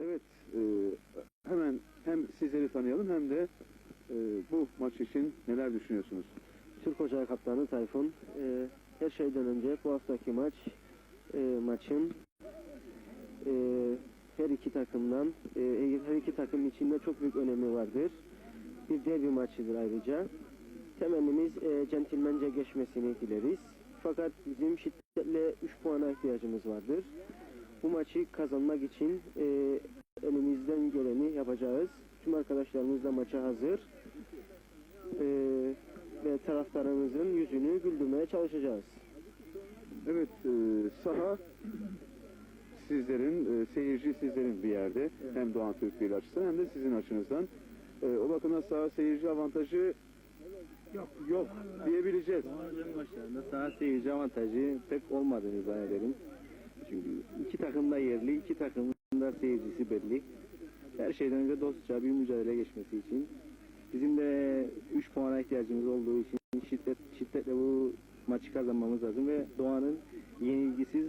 Evet, e, hemen hem sizleri tanıyalım hem de e, bu maç için neler düşünüyorsunuz? Türk Ocağı Kaptanı Tayfun. Ee, her şeyden önce bu haftaki maç e, maçın e, her iki takımdan e, her iki takım içinde çok büyük önemi vardır. Bir derbi maçıdır ayrıca. Temennimiz e, centilmence geçmesini dileriz. Fakat bizim şiddetle 3 puana ihtiyacımız vardır. Bu maçı kazanmak için e, elimizden geleni yapacağız. Tüm arkadaşlarımız da maça hazır. E, ve taraftarımızın yüzünü güldürmeye çalışacağız. Evet, e, saha sizlerin, e, seyirci sizlerin bir yerde. Hem Doğan Türk Birliği açısından hem de sizin açınızdan. E, o bakımdan saha seyirci avantajı yok, yok diyebileceğiz. Saha seyirci avantajı pek olmadığını zannederim. Çünkü iki takım da yerli, iki takımın da seyircisi belli. Her şeyden önce dostça bir mücadele geçmesi için. Bizim de 3 puana ihtiyacımız olduğu için şiddet, şiddetle bu maçı kazanmamız lazım ve Doğan'ın yenilgisiz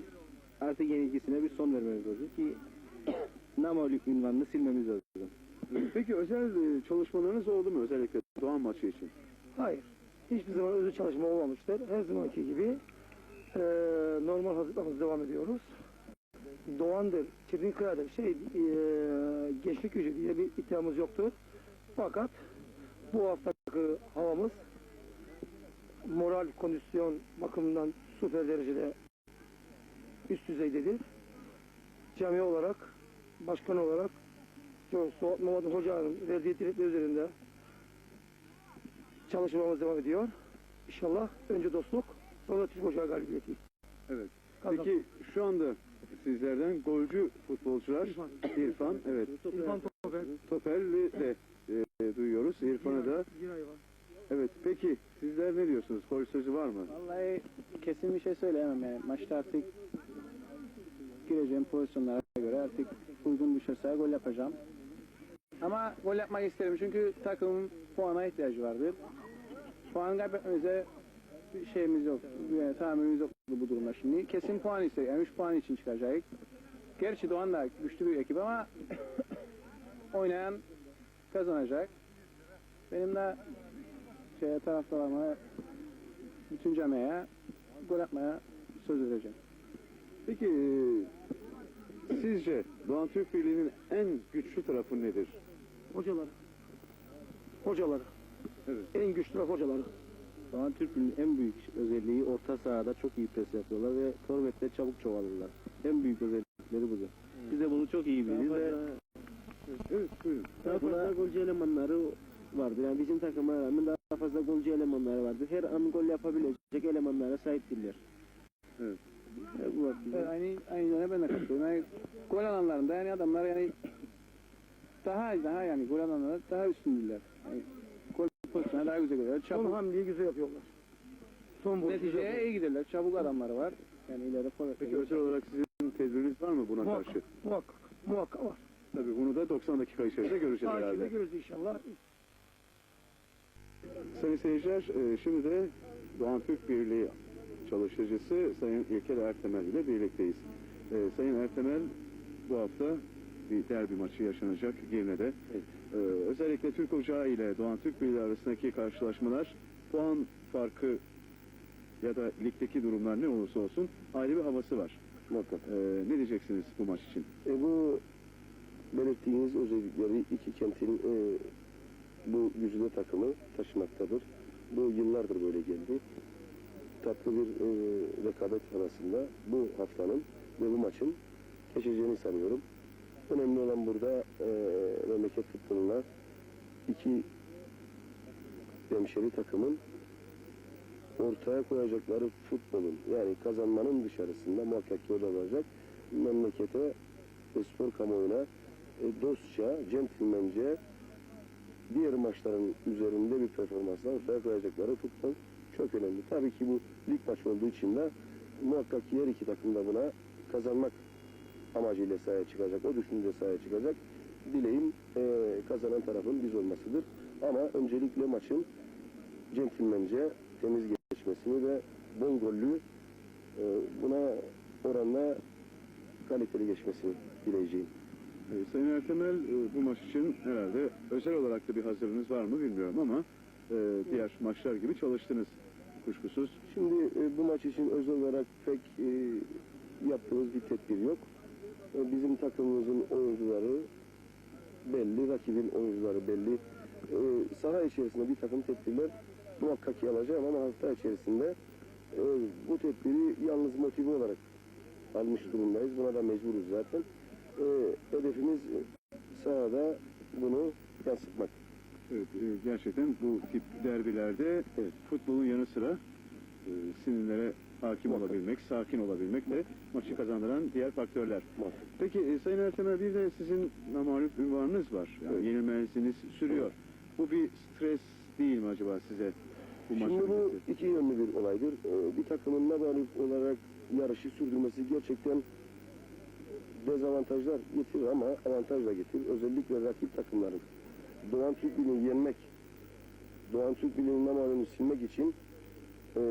artık yenilgisine bir son vermemiz lazım ki Namolük ünvanını silmemiz lazım. Peki özel e, çalışmalarınız oldu mu özellikle Doğan maçı için? Hayır. Hiçbir zaman özel çalışma olmamıştır. Her zamanki gibi eee, normal hazırlıklarımıza devam ediyoruz. Doğan'dır, Çirdinkaya'dır, şey, eee gençlik gücü diye bir iddiamız yoktur. Fakat bu haftaki havamız moral, kondisyon bakımından süper derecede üst düzeydedir. Cami olarak, başkan olarak Suat Muhammed Hoca'nın verdiği direkler üzerinde çalışmamız devam ediyor. İnşallah önce dostluk, sonra Türk Ocağı galibiyeti. Evet. Kazan- Peki şu anda sizlerden golcü futbolcular İrfan. İrfan, evet. İrfan Toper. Toperli de e, duyuyoruz. İrfan'ı da. Giray var. Evet. Peki sizler ne diyorsunuz? Gol sözü var mı? Vallahi kesin bir şey söyleyemem yani. Maçta artık gireceğim pozisyonlara göre artık uygun düşerse gol yapacağım. Ama gol yapmak isterim çünkü takımın puana ihtiyacı vardır. Puan kaybetmemize bir şeyimiz yok. Yani tahammülümüz yok bu durumda şimdi. Kesin puan istedik. Yani 3 puan için çıkacağız. Gerçi Doğan da güçlü bir ekip ama oynayan kazanacak. Benim de şeye taraftarlarıma bütün camiye gol atmaya söz vereceğim. Peki e, sizce Doğan Türk Birliği'nin en güçlü tarafı nedir? Hocaları. Hocaları. Evet. En güçlü taraf hocaları. Doğan Türk'ün en büyük özelliği orta sahada çok iyi pres yapıyorlar ve forvette çabuk çoğalırlar. En büyük özellikleri budur. Biz de bunu çok iyi biliriz ve Evet, buyurun. daha fazla golcü elemanları vardır. Yani bizim takıma rağmen daha fazla golcü elemanları vardır. Her an gol yapabilecek elemanlara sahiptirler. Evet. E, bu Evet, aynı aynı yöne ben de katılıyorum. Yani gol alanlarında yani adamlar yani daha daha yani gol alanlarında daha üstündüler. Yani pozisyonu daha güzel. Son Çabuk hamleyi güzel yapıyorlar. Son boş güzel neticeye iyi giderler. Çabuk adamları var. Yani ileri forvet. Peki özel olarak sizin tedbiriniz var mı buna Muhakkak, karşı? muhakkak, muhakkak var. Tabii bunu da 90 dakika içerisinde göreceğiz Takipte herhalde. görürüz inşallah. Sayın seyirciler, e, şimdi de Doğan Türk Birliği çalışıcısı Sayın İlker Ertemel ile birlikteyiz. E, Sayın Ertemel bu hafta bir derbi maçı yaşanacak Girne'de. E, özellikle Türk Ocağı ile Doğan Türk Birliği arasındaki karşılaşmalar puan farkı ya da ligdeki durumlar ne olursa olsun ayrı bir havası var. Muhakkak. E, ne diyeceksiniz bu maç için? E, bu belirttiğiniz özellikleri iki kentin e, bu güzide takımı taşımaktadır. Bu yıllardır böyle geldi. Tatlı bir e, rekabet arasında bu haftanın ve bu maçın geçeceğini sanıyorum. Önemli olan burada e, memleket futboluna iki hemşeri takımın ortaya koyacakları futbolun yani kazanmanın dışarısında muhakkak ki o olacak. Memlekete ve spor kamuoyuna e, dostça, centilmence diğer maçların üzerinde bir performansla ortaya koyacakları futbol çok önemli. Tabii ki bu lig maçı olduğu için de muhakkak ki her iki takım da buna kazanmak amacıyla sahaya çıkacak. O düşünce sahaya çıkacak. Dileğim e, kazanan tarafın biz olmasıdır. Ama öncelikle maçın centilmence temiz geçmesini ve bol gollü e, buna oranla kaliteli geçmesini dileyeceğim. E, Sayın Ertemel e, bu maç için herhalde özel olarak da bir hazırlığınız var mı bilmiyorum ama e, diğer maçlar gibi çalıştınız kuşkusuz. Şimdi e, bu maç için özel olarak pek e, yaptığımız bir tedbir yok. E, bizim takımımızın oyuncuları belli, rakibin oyuncuları belli. E, saha içerisinde bir takım tedbirler muhakkak ki alacağım ama hafta içerisinde e, bu tedbiri yalnız motive olarak almış durumdayız. Buna da mecburuz zaten. E, hedefimiz sahada bunu yansıtmak. Evet, e, gerçekten bu tip derbilerde Evet. futbolun yanı sıra e, sinirlere hakim Muhakkak. olabilmek, sakin olabilmek de maçı kazandıran diğer faktörler. Muhakkak. Peki e, Sayın Ertemel bir de sizin namalüp ünvanınız var. Yani Evet. yenilmezliğiniz sürüyor. Bu bir stres değil mi acaba size? Bu Şimdi bu iki yönlü bir olaydır. Ee, bir takımın mağlup olarak yarışı sürdürmesi gerçekten dezavantajlar getirir ama avantaj da getirir. Özellikle rakip takımların Doğan Türk yenmek, Doğan Türk Birliği'nin namalını silmek için eee,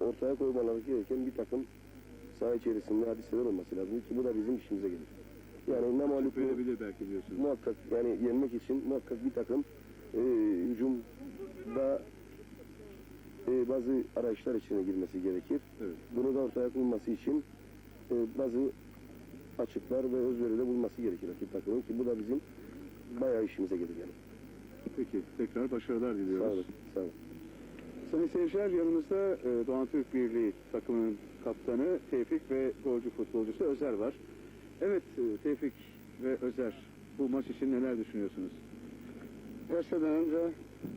ortaya koymaları gereken bir takım saha içerisinde hadiseler olması lazım ki bu da bizim işimize gelir. Yani namalip Verebilir belki diyorsunuz. muhakkak yani yenmek için muhakkak bir takım e, hücumda e, bazı arayışlar içine girmesi gerekir. Evet. Bunu da ortaya konulması için e, bazı açıklar ve özveride bulunması gerekir rakip takımın ki bu da bizim bayağı işimize gelir yani. Peki tekrar başarılar Sağ diliyoruz. olun. Sağ olun. Sayın seyirciler yanımızda e, Doğan Türk Birliği takımının kaptanı Tevfik ve golcü futbolcusu Özer var. Evet e, Tevfik ve Özer bu maç için neler düşünüyorsunuz? Her şeyden önce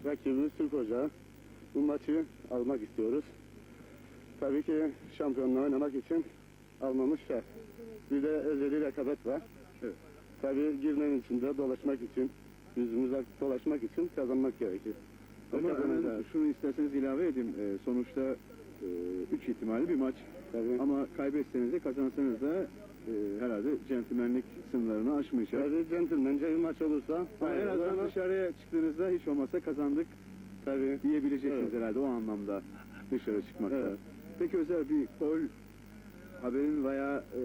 rakibimiz Türk Hoca. Bu maçı almak istiyoruz. Tabii ki şampiyonluğa oynamak için almamız şart. Bir de özeli rekabet var. Evet. Tabii girmenin içinde dolaşmak için, yüzümüze dolaşmak için kazanmak gerekir. Ama hemen şunu isterseniz ilave edeyim. E, sonuçta 3 ihtimali bir maç. Tabii. Ama kaybetseniz de kazansanız da e, herhalde centilmenlik sınırlarını aşmayacak. Tabii centilmence bir maç olursa Ama en azından ama dışarıya çıktığınızda hiç olmazsa kazandık tabii diyebileceksiniz Evet. herhalde o anlamda dışarı çıkmakta. Evet. Peki özel bir gol haberin veya e,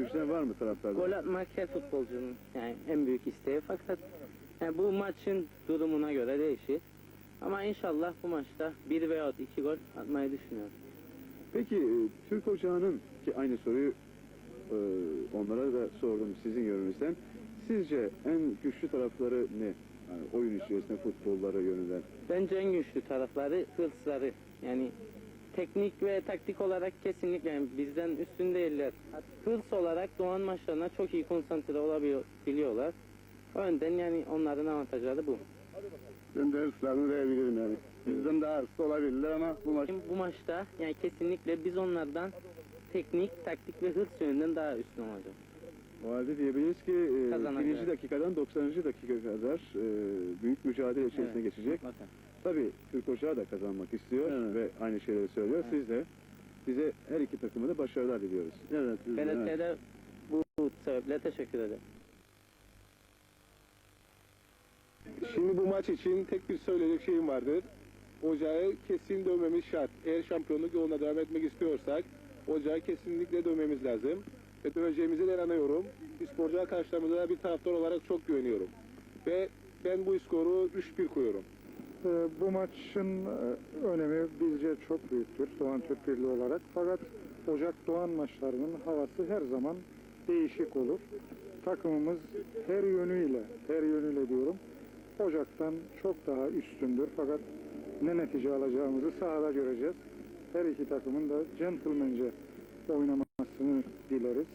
müjden var mı taraftarda? Gol atmak her futbolcunun yani en büyük isteği fakat yani bu maçın durumuna göre değişir. Ama inşallah bu maçta bir veya iki gol atmayı düşünüyorum. Peki e, Türk Ocağı'nın ki aynı soruyu e, onlara da sordum sizin yorumunuzdan. Sizce en güçlü tarafları ne? Yani oyun içerisinde futbollara yönelen. Bence en güçlü tarafları hırsları. Yani teknik ve taktik olarak kesinlikle yani bizden üstün değiller. Hırs olarak Doğan maçlarına çok iyi konsantre olabiliyorlar. O yönden yani onların avantajları bu. Ben de hırslarını verebilirim yani. Bizden daha hırslı olabilirler ama bu maç bu maçta yani kesinlikle biz onlardan teknik, taktik ve hırs yönünden daha üstün olacağız. O halde diyebiliriz ki e, Kazanacak. birinci dakikadan 90. dakika kadar e, büyük mücadele içerisine Evet. geçecek. Bakın. Tabii Türk Ocağı da kazanmak istiyor Evet. ve aynı şeyleri söylüyor. Evet. Siz de bize her iki takıma da başarılar diliyoruz. evet, de, evet. Bu sebeple teşekkür ederim. Şimdi bu maç için tek bir söyleyecek şeyim vardır. Ocağı kesin dövmemiz şart. Eğer şampiyonluk yoluna devam etmek istiyorsak ocağı kesinlikle dövmemiz lazım. Ve döveceğimize de inanıyorum. İsporcular karşılarımıza bir taraftar olarak çok güveniyorum. Ve ben bu skoru 3-1 koyuyorum. Ee, Bu maçın e, önemi bizce çok büyüktür Doğan Türk Birliği olarak. Fakat Ocak Doğan maçlarının havası her zaman değişik olur. Takımımız her yönüyle, her yönüyle diyorum, Ocak'tan çok daha üstündür. Fakat ne netice alacağımızı sahada göreceğiz. Her iki takımın da centilmence oynamasını dileriz.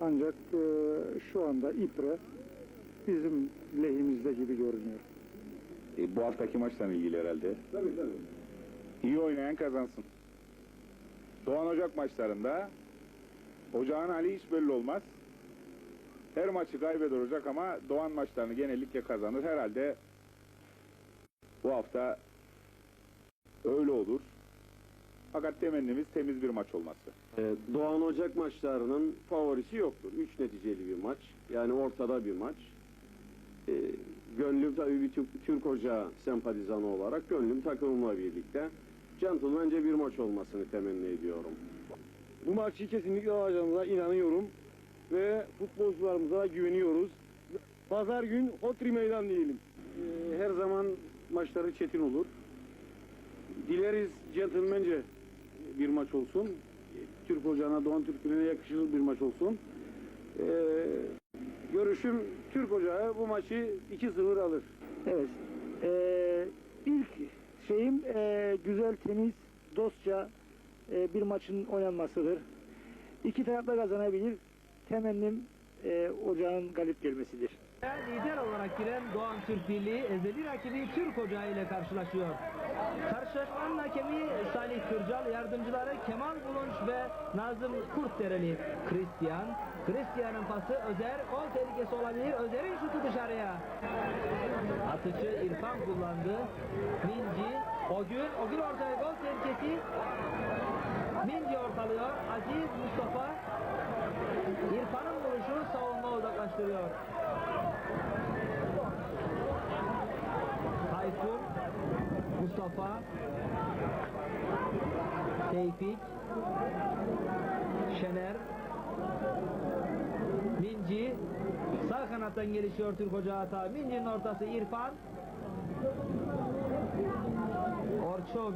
Ancak e, şu anda ibre bizim lehimizde gibi görünüyor. E, bu haftaki maçla ilgili herhalde. Tabii tabii. İyi oynayan kazansın. Doğan Ocak maçlarında Ocağın hali hiç belli olmaz. Her maçı kaybeder Ocak ama Doğan maçlarını genellikle kazanır. Herhalde bu hafta öyle olur. Fakat temennimiz temiz bir maç olması. Ee, Doğan Ocak maçlarının favorisi yoktur. Üç neticeli bir maç. Yani ortada bir maç. Ee, gönlüm tabii bir Türk, Türk Ocağı sempatizanı olarak gönlüm takımımla birlikte centilmence bir maç olmasını temenni ediyorum. Bu maçı kesinlikle alacağımıza inanıyorum. Ve futbolcularımıza güveniyoruz. Pazar gün Hotri Meydan diyelim. Ee, Her zaman maçları çetin olur. Dileriz centilmence bir maç olsun. Türk Hoca'na, Doğan Türk'üne yakışır bir maç olsun. Ee, görüşüm Türk Hoca bu maçı 2-0 alır. Evet. Ee, ilk şeyim ee, güzel, temiz, dostça ee, bir maçın oynanmasıdır. İki taraf da kazanabilir. Temennim ee, ocağın galip gelmesidir. Lider olarak giren Doğan Türk Birliği ezeli rakibi Türk Ocağı ile karşılaşıyor. Karşılaşmanın hakemi Salih Kırcal, yardımcıları Kemal Bulunç ve Nazım Kurtdereli. Christian, Christian'ın pası Özer, gol tehlikesi olabilir. Özer'in şutu dışarıya. Atışı İrfan kullandı. Minci, Ogün, Ogün ortaya gol tehlikesi. Minci ortalıyor. Aziz Mustafa İrfan'ın vuruşu savunma uzaklaştırıyor. Tayfun, Mustafa, Tevfik, Şener, Minci, sağ kanattan gelişiyor Türk Hoca hata. Minci'nin ortası İrfan, Orçun,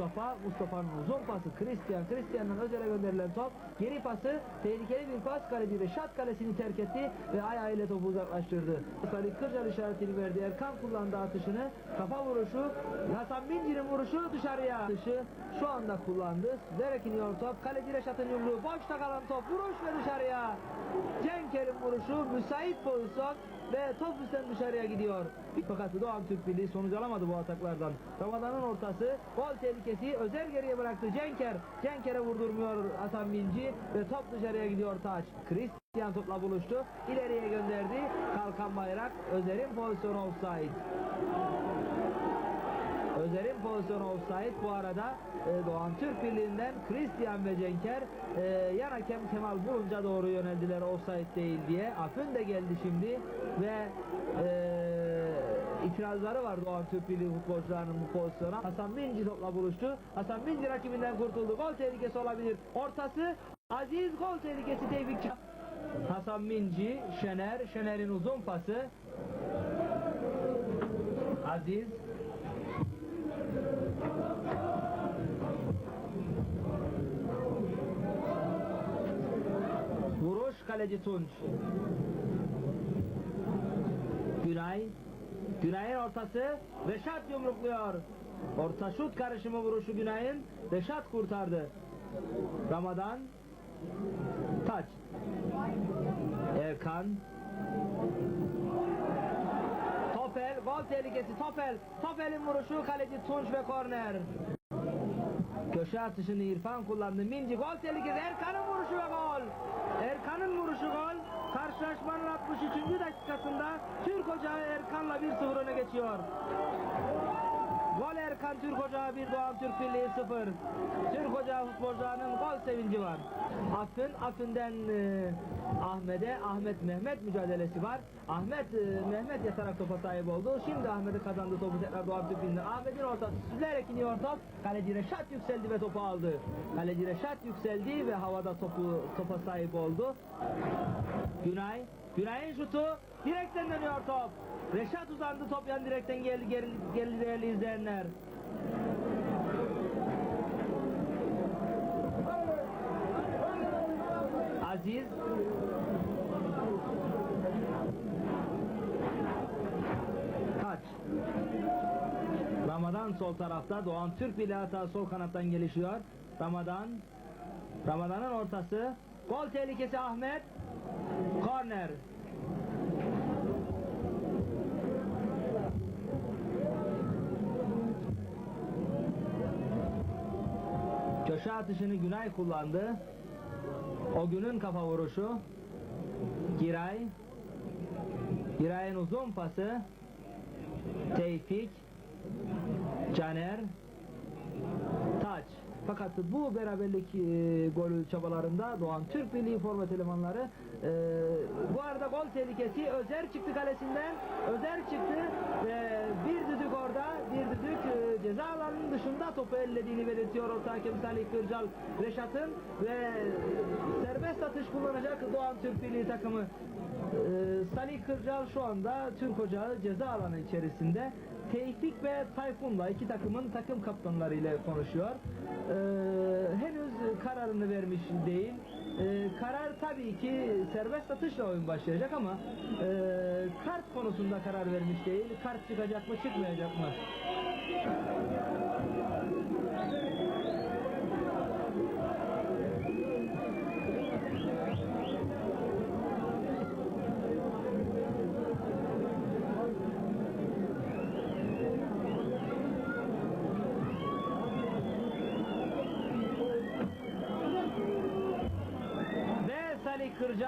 Mustafa, Mustafa'nın uzun pası Christian, Christian'ın Özer'e gönderilen top, geri pası, tehlikeli bir pas. Kaleci ve şat kalesini terk etti ve ayağıyla topu uzaklaştırdı. Salih Kırcal işaretini verdi, Erkan kullandı atışını, kafa vuruşu, Hasan Minci'nin vuruşu dışarıya. Atışı şu anda kullandı, Derek iniyor top, kaleci Reşat'ın yumruğu, boşta kalan top, vuruş ve dışarıya. Cenker'in vuruşu, müsait pozisyon ve top üstten dışarıya gidiyor. Fakat Doğan Türk Birliği sonuç alamadı bu ataklardan. Ramazan'ın ortası, gol tehlikesi, Özer geriye bıraktı Cenker. Cenker'e vurdurmuyor Hasan Minci ve top dışarıya gidiyor Taç. Christian topla buluştu, ileriye gönderdi. Kalkan bayrak, Özer'in pozisyonu offside. Özer'in pozisyonu offside. Bu arada e, Doğan Türk Birliği'nden Christian ve Cenker e, yan hakem Kemal Bulunca doğru yöneldiler offside değil diye. Afın de geldi şimdi ve e, itirazları var Doğan Türk Birliği futbolcularının bu pozisyona. Hasan Minci topla buluştu. Hasan Minci rakibinden kurtuldu. Gol tehlikesi olabilir. Ortası Aziz gol tehlikesi Tevfik. Hasan Minci, Şener, Şener'in uzun pası. Aziz kaleci Tunç. Günay. Günay'ın ortası. Reşat yumrukluyor. Orta şut karışımı vuruşu Günay'ın. Reşat kurtardı. Ramadan. Taç. Erkan. Topel. Gol tehlikesi. Topel. Topel'in vuruşu kaleci Tunç ve korner. Köşe atışını İrfan kullandı. Minci gol tehlikesi. Erkan'ın vuruşu ve gol. Erkan'ın vuruşu gol. Karşılaşmanın 63. dakikasında Türk Ocağı Erkan'la 1-0 öne geçiyor. Erkan Türk Ocağı 1 Doğan Türk Birliği 0. Türk Ocağı futbolcularının gol sevinci var. Akın, Akın'den e, Ahmet'e, Ahmet Mehmet mücadelesi var. Ahmet, e, Mehmet yatarak topa sahip oldu. Şimdi Ahmet'e kazandı topu tekrar Doğan Türk Birliği'nden. Ahmet'in ortası süzülerek iniyor top. Kaleci Reşat yükseldi ve topu aldı. Kaleci Reşat yükseldi ve havada topu topa sahip oldu. Günay, Günay'ın şutu direkten dönüyor top. Reşat uzandı top yan direkten geldi geri, geri değerli izleyenler. Aziz Kaç Ramadan sol tarafta Doğan Türk Birliği hata sol kanattan gelişiyor. Ramadan Ramadan'ın ortası Gol tehlikesi Ahmet Korner Köşe atışını Günay kullandı. O günün kafa vuruşu. Giray. Giray'ın uzun pası. Tevfik. Caner. Fakat bu beraberlik e, golü çabalarında Doğan Türk Birliği forvet elemanları e, bu arada gol tehlikesi Özer çıktı kalesinden. Özer çıktı ve bir düdük orada bir düdük e, ceza alanının dışında topu ellediğini belirtiyor orta hakem Salih Kırcal Reşat'ın ve serbest atış kullanacak Doğan Türk Birliği takımı. Ee, Salih Kırcal şu anda Türk Ocağı ceza alanı içerisinde Tevfik ve Tayfun'la iki takımın takım kaptanları ile konuşuyor. Ee, henüz kararını vermiş değil. Ee, karar tabii ki serbest atışla oyun başlayacak ama e, kart konusunda karar vermiş değil. Kart çıkacak mı çıkmayacak mı?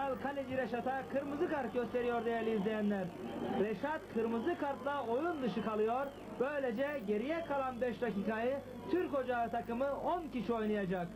Kırcal kaleci Reşat'a kırmızı kart gösteriyor değerli izleyenler. Reşat kırmızı kartla oyun dışı kalıyor. Böylece geriye kalan 5 dakikayı Türk Ocağı takımı 10 kişi oynayacak.